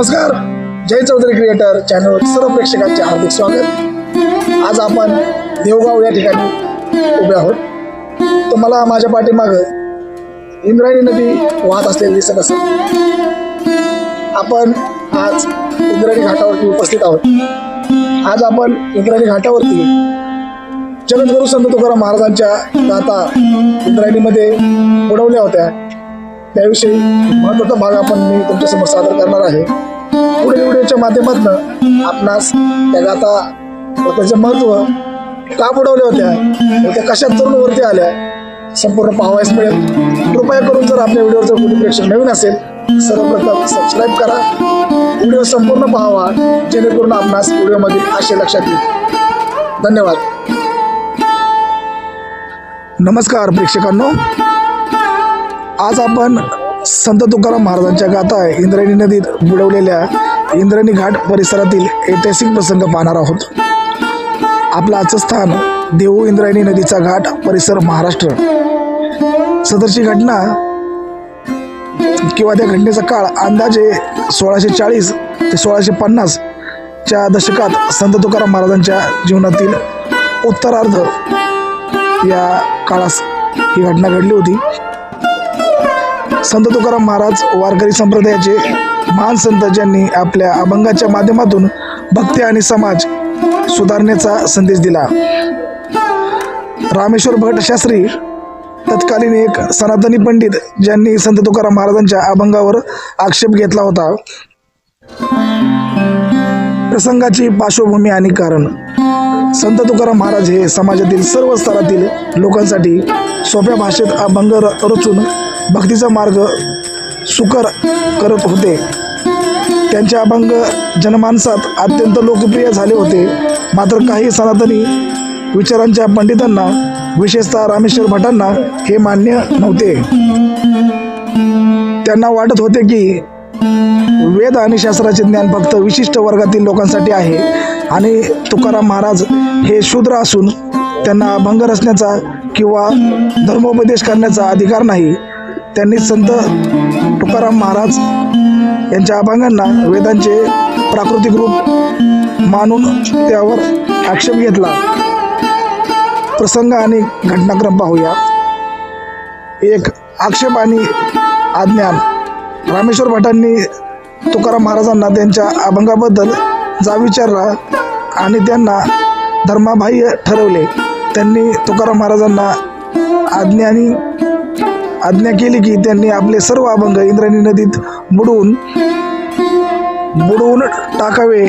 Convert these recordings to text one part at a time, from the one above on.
नमस्कार. जय चौधरी क्रिएटर चॅनलवर सर्व प्रेक्षकांचे हार्दिक स्वागत. आज आपण देवगाव या ठिकाणी उभे आहोत. तुम्हाला माझ्या पाठीमागं इंद्रायणी नदी वाहत असलेली दिसत असेल. आपण आज इंद्रायणी घाटावरती उपस्थित आहोत. आज आपण इंद्रायणी घाटावरती जगद्गुरु संत तुकाराम महाराजांच्या गाथा इंद्रायणीमध्ये बुडवल्या होत्या. त्याविषयी महत्त्वाचा भाग आपण मी तुमच्यासमोर सादर करणार आहे. पुढे व्हिडिओच्या माध्यमातून आपणास त्या गाथा व त्याचे महत्त्व का बुडवल्या होत्या? व त्या कशा तरुणवरती आल्या? संपूर्ण पाहावयास मिळेल. कृपया करून जर आपल्या व्हिडिओवर जर कोणी प्रेक्षक नवीन असेल सर्वप्रथम सबस्क्राईब करा. व्हिडिओ संपूर्ण पाहावा. जेणेकरून आपणास व्हिडिओमधील आशय लक्षात येईल. धन्यवाद. नमस्कार प्रेक्षकांनो. आज आपण संत तुकाराम महाराजांच्या गाथा इंद्रायणी नदीत बुडवलेल्या इंद्रायणी घाट परिसरातील ऐतिहासिक प्रसंग पाहणार आहोत. आपलं आजचं स्थान देहू इंद्रायणी नदीचा घाट परिसर महाराष्ट्र. सदरची घटना किंवा त्या घटनेचा काळ अंदाजे सोळाशे चाळीस ते सोळाशे पन्नासच्या दशकात संत तुकाराम महाराजांच्या जीवनातील उत्तरार्ध या काळास ही घटना घडली होती. संत तुकाराम महाराज वारकरी संप्रदायाचे महान संत ज्यांनी आपल्या अभंगाच्या माध्यमातून भक्ती आणि समाज सुधारण्याचा संदेश दिला. रामेश्वर भट शास्त्री तत्कालीन एक सनातनी पंडित ज्यांनी संत तुकाराम महाराजांच्या अभंगावर आक्षेप घेतला होता. प्रसंगाची पार्श्वभूमी आणि कारण. संत तुकाराम महाराज हे समाजातील सर्व स्तरातील लोकांसाठी सोप्या भाषेत अभंग रचून भक्तीचा मार्ग सुकर करत होते. त्यांचे अभंग जनमानसात अत्यंत लोकप्रिय झाले होते. मात्र काही सनातनी विचारांच्या पंडितांना विशेषतः रामेश्वर भटांना हे मान्य नव्हते. त्यांना वाटत होते की वेद आणि शास्त्राचे ज्ञान फक्त विशिष्ट वर्गातील लोकांसाठी आहे आणि तुकाराम महाराज हे शूद्र असून त्यांना अभंग रचण्याचा किंवा धर्मोपदेश करण्याचा अधिकार नाही. त्यांनी संत तुकाराम महाराज यांच्या अभंगांना वेदांचे प्राकृतिक रूप मानून त्यावर आक्षेप घेतला. प्रसंग आणि घटनाक्रम पाहूया. एक आक्षेप आणि आज्ञान. रामेश्वर भटांनी तुकाराम महाराजांना त्यांच्या अभंगाबद्दल जा विचारला आणि त्यांना धर्माबाह्य ठरवले. त्यांनी तुकाराम महाराजांना आज्ञानी आज्ञा केली की त्यांनी आपले सर्व अभंग इंद्रायणी नदीत बुडवून बुडवून टाकावे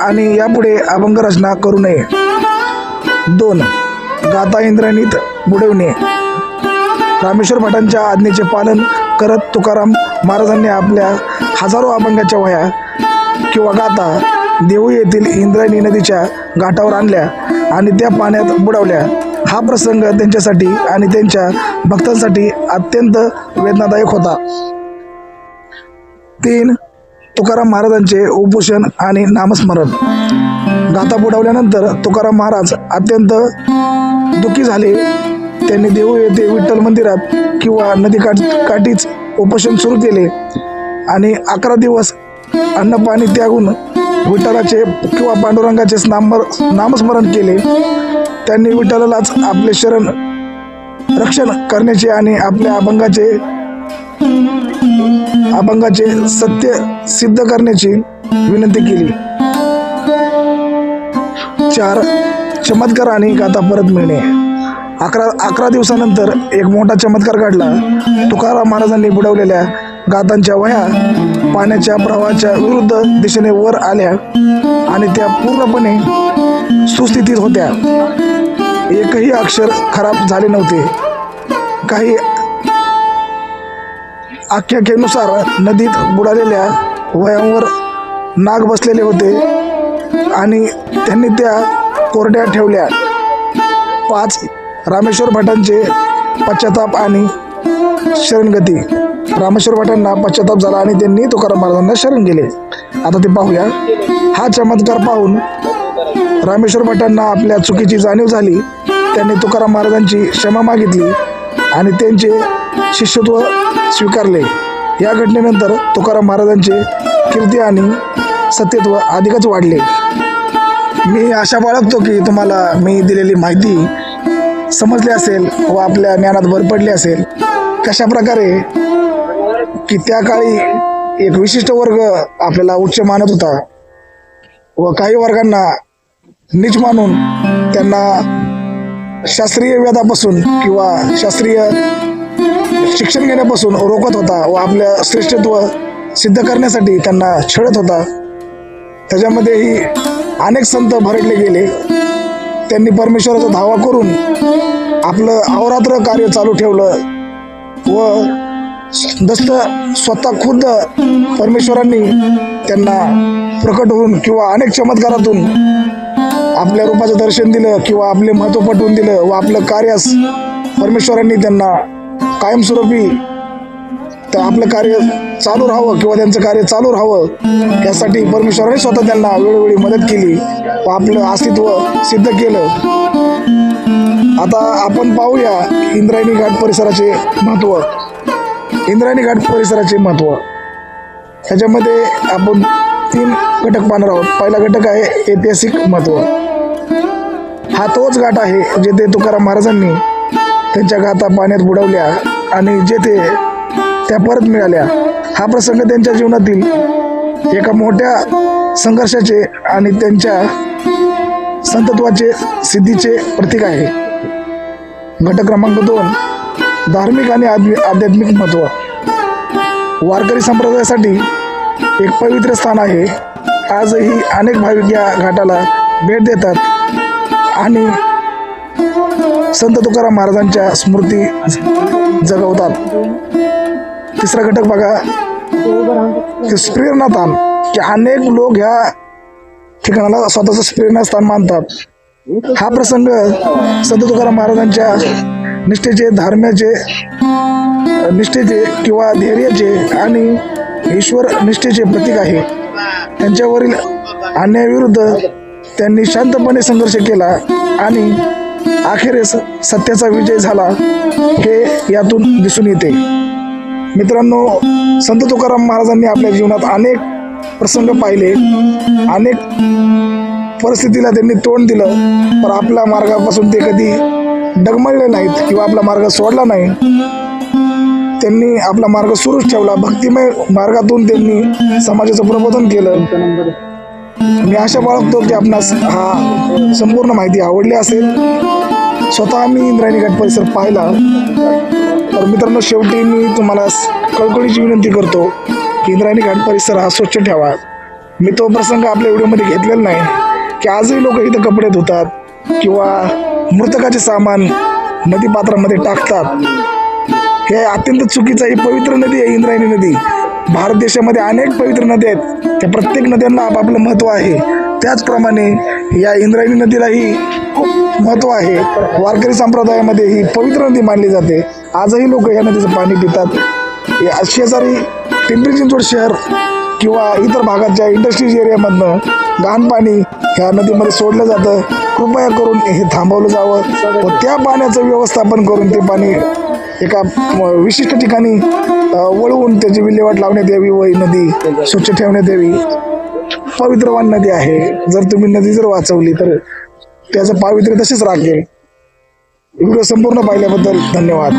आणि यापुढे अभंग रचना करू नये. दोन गाथा इंद्रायणीत बुडवणे. रामेश्वर भटांच्या आज्ञेचे पालन करत तुकाराम महाराजांनी आपल्या हजारो अभंगाच्या वह्या किंवा गाथा देऊ येथील इंद्रायणी नदीच्या घाटावर आणल्या आणि त्या पाण्यात बुडवल्या. हा प्रसंग त्यांच्यासाठी आणि त्यांच्या भक्तांसाठी अत्यंत वेदनादायक होता. तीन तुकाराम महाराजांचे उपोषण आणि नामस्मरण. गाथा बुडवल्यानंतर तुकाराम महाराज अत्यंत दुःखी झाले. त्यांनी देऊ येथे विठ्ठल मंदिरात किंवा नदीकाठ काठीच उपोषण सुरू केले आणि अकरा दिवस अन्न पाणी त्यागून विठ्ठलाचे किंवा पांडुरंगाचे नाम नामस्मरण केले. त्यांनी विठ्ठलालाच आपले शरण रक्षण करण्याचे आणि आपल्या अभंगाचे अभंगाचे सत्य सिद्ध करण्याची विनंती केली. चार चमत्कार आणि गाथा परत मिळणे. अकरा अकरा दिवसानंतर एक मोठा चमत्कार घडला. तुकाराम महाराजांनी बुडवलेल्या गाथांच्या वह्या पाण्याच्या प्रवाहाच्या विरुद्ध दिशेने वर आल्या आणि त्या पूर्णपणे सुस्थितीत होत्या. एकही अक्षर खराब झाले नव्हते. काही आख्याखेनुसार नदीत बुडालेल्या वयांवर नाग बसलेले होते आणि त्यांनी त्या कोरड्या ठेवल्या. पाच रामेश्वर भटांचे पश्चाताप आणि शरणगती. रामेश्वर भटांना पश्चाताप झाला आणि त्यांनी तुकाराम महाराजांना शरण गेले. आता ते पाहूया. हा चमत्कार पाहून रामेश्वर भटांना आपल्या चुकीची जाणीव झाली. त्यांनी तुकाराम महाराजांची क्षमा मागितली आणि त्यांचे शिष्यत्व स्वीकारले. या घटनेनंतर तुकाराम महाराजांचे कीर्ती आणि सत्यत्व अधिकच वाढले. मी आशा बाळगतो की तुम्हाला मी दिलेली माहिती समजली असेल व आपल्या ज्ञानात भर पडली असेल. कशा प्रकारे की त्या काळी एक विशिष्ट वर्ग आपल्याला उच्च मानत होता व काही वर्गांना नीच मानून त्यांना शास्त्रीय वेदापासून किंवा शास्त्रीय शिक्षण घेण्यापासून रोखत होता व आपलं श्रेष्ठत्व सिद्ध करण्यासाठी त्यांना छळत होता. त्याच्यामध्येही अनेक संत भरडले गेले. त्यांनी परमेश्वराचा धावा करून आपलं अवरात्र कार्य चालू ठेवलं व दस्त स्वतः खुद्द परमेश्वरांनी त्यांना प्रकट होऊन किंवा अनेक चमत्कारातून आपल्या रूपाचं दर्शन दिलं किंवा आपले महत्त्व पटवून दिलं व आपलं कार्यास परमेश्वरांनी त्यांना कायमस्वरूपी तर आपलं कार्य चालू राहावं किंवा त्यांचं कार्य चालू राहावं यासाठी परमेश्वराने स्वतः त्यांना वेळोवेळी मदत केली व आपलं अस्तित्व सिद्ध केलं. आता आपण पाहूया इंद्रायणी घाट परिसराचे महत्त्व इंद्रायणी घाट परिसराचे महत्त्व ह्याच्यामध्ये आपण तीन घटक पाहणार आहोत. पहिला घटक आहे ऐतिहासिक महत्त्व हा तोच घाट आहे जेथे तुकाराम महाराजांनी त्यांच्या गाथा पाण्यात बुडवल्या आणि जेथे त्या परत मिळाल्या. हा प्रसंग त्यांच्या जीवनातील एका मोठ्या संघर्षाचे आणि त्यांच्या संतत्वाचे सिद्धीचे प्रतीक आहे. घट क्रमांक दोन धार्मिक आणि आध्य- आध्यात्मिक महत्त्व वारकरी संप्रदायासाठी एक पवित्र स्थान आहे. आजही अनेक भाविक या घाटाला भेट देतात. आणि संत तुकाराम महाराजांच्या स्मृती जगवतात. तिसरा घटक बघा की की अनेक लोक ह्या ठिकाणाला स्वतःचं प्रेरणास्थान मानतात. हा प्रसंग संत तुकाराम महाराजांच्या निष्ठेचे धार्म्याचे निष्ठेचे किंवा धैर्याचे आणि ईश्वर निष्ठेचे प्रतीक आहे. त्यांच्यावरील अन्यायाविरुद्ध त्यांनी शांतपणे संघर्ष केला आणि अखेरीस सत्याचा विजय झाला हे यातून दिसून येते. मित्रांनो संत तुकाराम महाराजांनी आपल्या जीवनात अनेक प्रसंग पाहिले अनेक परिस्थितीला त्यांनी तोंड दिलं पण आपल्या मार्गापासून ते कधी डगमळले नाहीत किंवा आपला मार्ग सोडला नाही. त्यांनी आपला मार्ग सुरूच ठेवला भक्तिमय मार्गातून त्यांनी समाजाचं प्रबोधन केलं. मी आशा बाळगतो की आपणास हा संपूर्ण माहिती आवडली असेल. स्वतः मी इंद्रायणी घाट परिसर पाहिला. तर मित्रांनो शेवटी मी तुम्हाला कळकळीची विनंती करतो की इंद्रायणी घाट परिसर हा स्वच्छ ठेवा. मी तो प्रसंग आपल्या व्हिडिओमध्ये घेतलेला नाही की आजही लोक इथं कपडे धुतात किंवा मृतकाचे सामान नदीपात्रामध्ये टाकतात. हे अत्यंत चुकीचं ही पवित्र नदी आहे इंद्रायणी नदी. भारत देशामध्ये अनेक पवित्र नद्या आहेत. त्या प्रत्येक नद्यांना आपापलं महत्त्व आहे. त्याचप्रमाणे या इंद्रायणी नदीलाही खूप महत्त्व आहे. वारकरी संप्रदायामध्ये ही पवित्र नदी मानली जाते. आजही लोक या नदीचं पाणी पितात. या शेजारी पिंपरी चिंचवड शहर किंवा इतर भागाच्या इंडस्ट्रीज एरियामधनं घाण पाणी ह्या नदीमध्ये सोडलं जातं. कृपया करून हे थांबवलं जावं व त्या पाण्याचं व्यवस्थापन करून ते पाणी एका विशिष्ट ठिकाणी वळवून त्याची विल्हेवाट लावण्यात यावी व ही नदी स्वच्छ ठेवण्यात यावी. पवित्रवान नदी आहे. जर तुम्ही नदी जर वाचवली तर त्याचं पावित्र्य तसेच राखेल. व्हिडिओ संपूर्ण पाहिल्याबद्दल धन्यवाद.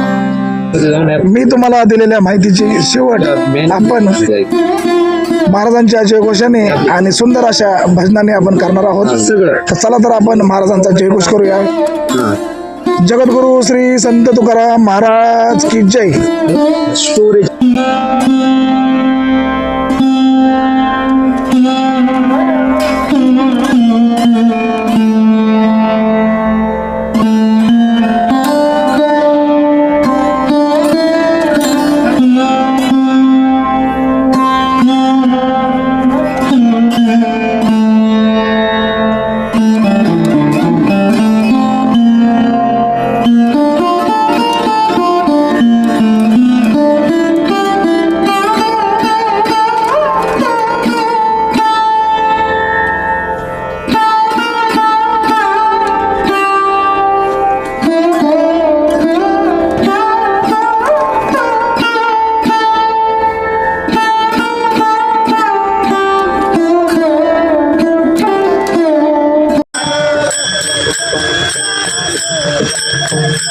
मी तुम्हाला दिलेल्या माहितीची शेवट आपण महाराजांच्या जयघोषाने आणि सुंदर अशा भजनाने आपण करणार आहोत. चला तर आपण महाराजांचा जयघोष करूया. जगद्गुरु श्री संत तुकाराम महाराज की जय. Storage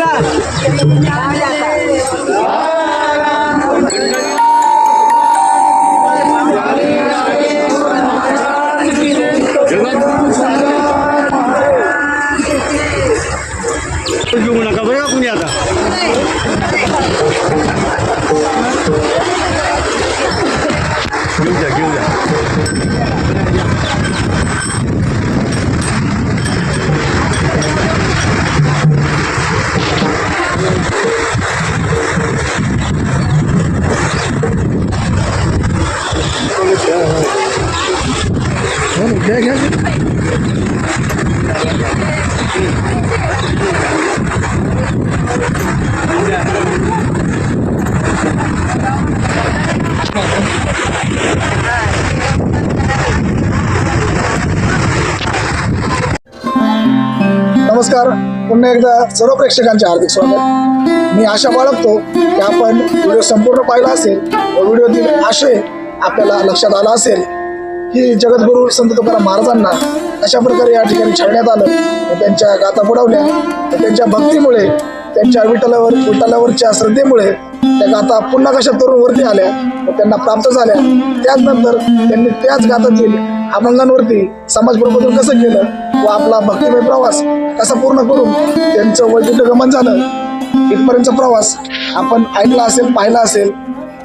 Nah, nah, nah. पुन्हा एकदा सर्व प्रेक्षकांचे हार्दिक स्वागत. मी आशा बाळगतो की आपण व्हिडिओ संपूर्ण पाहिला असेल व व्हिडिओतील आशय आपल्याला लक्षात आला असेल की जगद्गुरू संत तुकाराम महाराजांना अशा प्रकारे या ठिकाणी छळण्यात आलं व त्यांच्या गाथा बुडवल्या व त्यांच्या भक्तीमुळे त्यांच्या विठ्ठलावर विठ्ठलावरच्या श्रद्धेमुळे त्या गाथा पुन्हा कशा तरुण वरती आल्या व त्यांना प्राप्त झाल्या. त्याचनंतर त्यांनी त्याच गाथातील अभंगांवरती समाज प्रबोधन कसं केलं? व आपला भक्तिमय प्रवास कसा पूर्ण करून त्यांचं वैकुंठ गमन झालं इथपर्यंतचा प्रवास आपण ऐकला असेल पाहिला असेल.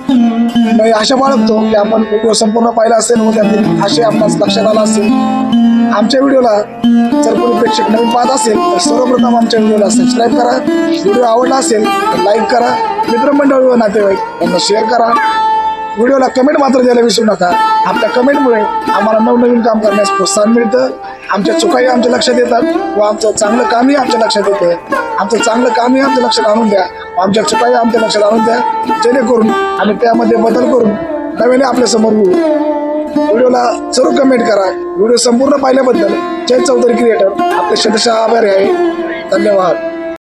मी आशा बाळगतो की आपण व्हिडिओ संपूर्ण पाहिला असेल व त्यातील आशय आपणास लक्षात आला असेल. आमच्या व्हिडिओला जर कोणी प्रेक्षक नवीन पाहत असेल तर सर्वप्रथम आमच्या व्हिडिओला सबस्क्राईब करा. व्हिडिओ आवडला असेल तर लाईक करा. मित्रमंडळी व नातेवाईक यांना शेअर करा. व्हिडिओला कमेंट मात्र द्यायला विसरू नका. आपल्या कमेंटमुळे आम्हाला नवनवीन काम करण्यास प्रोत्साहन मिळतं. आमच्या चुकाही आमच्या लक्षात येतात व आमचं चांगलं कामही आमच्या लक्षात येतं. आमचं चांगलं कामही आमच्या लक्षात आणून द्या. आमच्या चुकाही आमच्या लक्षात आणून द्या. जेणेकरून आम्ही त्यामध्ये बदल करून नव्याने आपल्यासमोर येऊ. व्हिडिओला जरूर कमेंट करा. व्हिडिओ संपूर्ण पाहिल्याबद्दल जय चौधरी क्रिएटर आपले शतशः आभारी आहे. धन्यवाद.